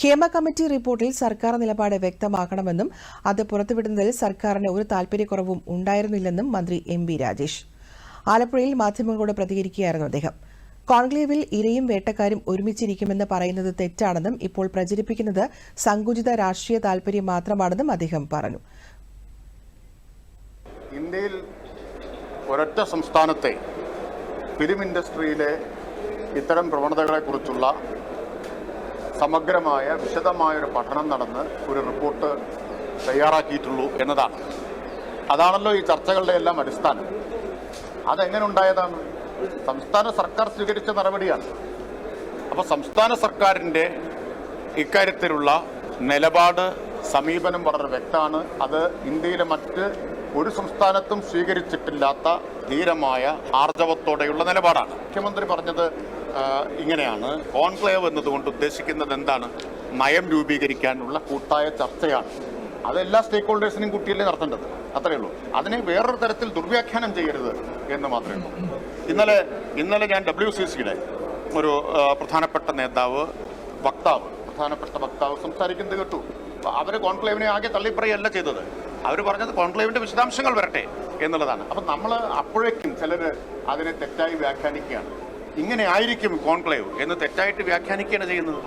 Hema committee റിപ്പോർട്ടിൽ സർക്കാർ നിലപാട് വ്യക്തമാക്കണമെന്നും അത് പുറത്തുവിടുന്നതിൽ സർക്കാരിന് ഒരു താൽപര്യക്കുറവും ഉണ്ടായിരുന്നില്ലെന്നും മന്ത്രി എം വി രാജേഷ്. ആലപ്പുഴയിൽ മാധ്യമങ്ങളോട് പ്രതികരിക്കുകയായിരുന്നു അദ്ദേഹം. കോൺക്ലേവിൽ ഇരയും വേട്ടക്കാരും ഒരുമിച്ചിരിക്കുമെന്ന് പറയുന്നത് തെറ്റാണെന്നും ഇപ്പോൾ പ്രചരിപ്പിക്കുന്നത് സങ്കുചിത രാഷ്ട്രീയ താൽപര്യം മാത്രമാണെന്നും അദ്ദേഹം പറഞ്ഞു. ഇന്ത്യയിൽ ഒരൊറ്റ സംസ്ഥാനത്തെ ഫിലിം ഇൻഡസ്ട്രിയിലെ ഇത്തരം പ്രവണതകളെക്കുറിച്ചുള്ള സമഗ്രമായ വിശദമായ ഒരു പഠനം നടന്ന് ഒരു റിപ്പോർട്ട് തയ്യാറാക്കിയിട്ടുള്ളൂ എന്നതാണ്. അതാണല്ലോ ഈ ചർച്ചകളുടെ എല്ലാം അടിസ്ഥാനം. അതെങ്ങനെ ഉണ്ടായതാണ്? സംസ്ഥാന സർക്കാർ സ്വീകരിച്ച നടപടിയാണ്. അപ്പോൾ സംസ്ഥാന സർക്കാരിന്റെ ഇക്കാര്യത്തിലുള്ള നിലപാട് സമീപനം വളരെ വ്യക്തമാണ്. അത് ഇന്ത്യയിലെ മറ്റ് ഒരു സംസ്ഥാനത്തും സ്വീകരിച്ചിട്ടില്ലാത്ത ധീരമായ ആർജവത്തോടെയുള്ള നിലപാടാണ്. മുഖ്യമന്ത്രി പറഞ്ഞത് ഇങ്ങനെയാണ്. കോൺക്ലേവ് എന്നതുകൊണ്ട് ഉദ്ദേശിക്കുന്നത് എന്താണ്? നയം രൂപീകരിക്കാനുള്ള കൂട്ടായ ചർച്ചയാണ്. അത് എല്ലാ സ്റ്റേക്ക് ഹോൾഡേഴ്സിനും കുട്ടിയല്ലേ നടത്തേണ്ടത്? അത്രയേ ഉള്ളൂ. അതിനെ വേറൊരു തരത്തിൽ ദുർവ്യാഖ്യാനം ചെയ്യരുത് എന്ന് മാത്രമേ ഉള്ളൂ. ഇന്നലെ ഇന്നലെ ഞാൻ ഡബ്ല്യു സി സിയുടെ ഒരു പ്രധാനപ്പെട്ട നേതാവ് വക്താവ് പ്രധാനപ്പെട്ട വക്താവ് സംസാരിക്കുന്നത് കേട്ടു. അവർ കോൺക്ലേവിനെ ആകെ തള്ളിപ്പറയല്ല ചെയ്തത്. അവർ പറഞ്ഞത് കോൺക്ലേവിന്റെ വിശദാംശങ്ങൾ വരട്ടെ എന്നുള്ളതാണ്. അപ്പം നമ്മൾ അപ്പോഴേക്കും ചിലർ അതിനെ തെറ്റായി വ്യാഖ്യാനിക്കുകയാണ്. ഇങ്ങനെ ആയിരിക്കും കോൺക്ലേവ് എന്ന് തെറ്റായിട്ട് വ്യാഖ്യാനിക്കുകയാണ് ചെയ്യുന്നത്.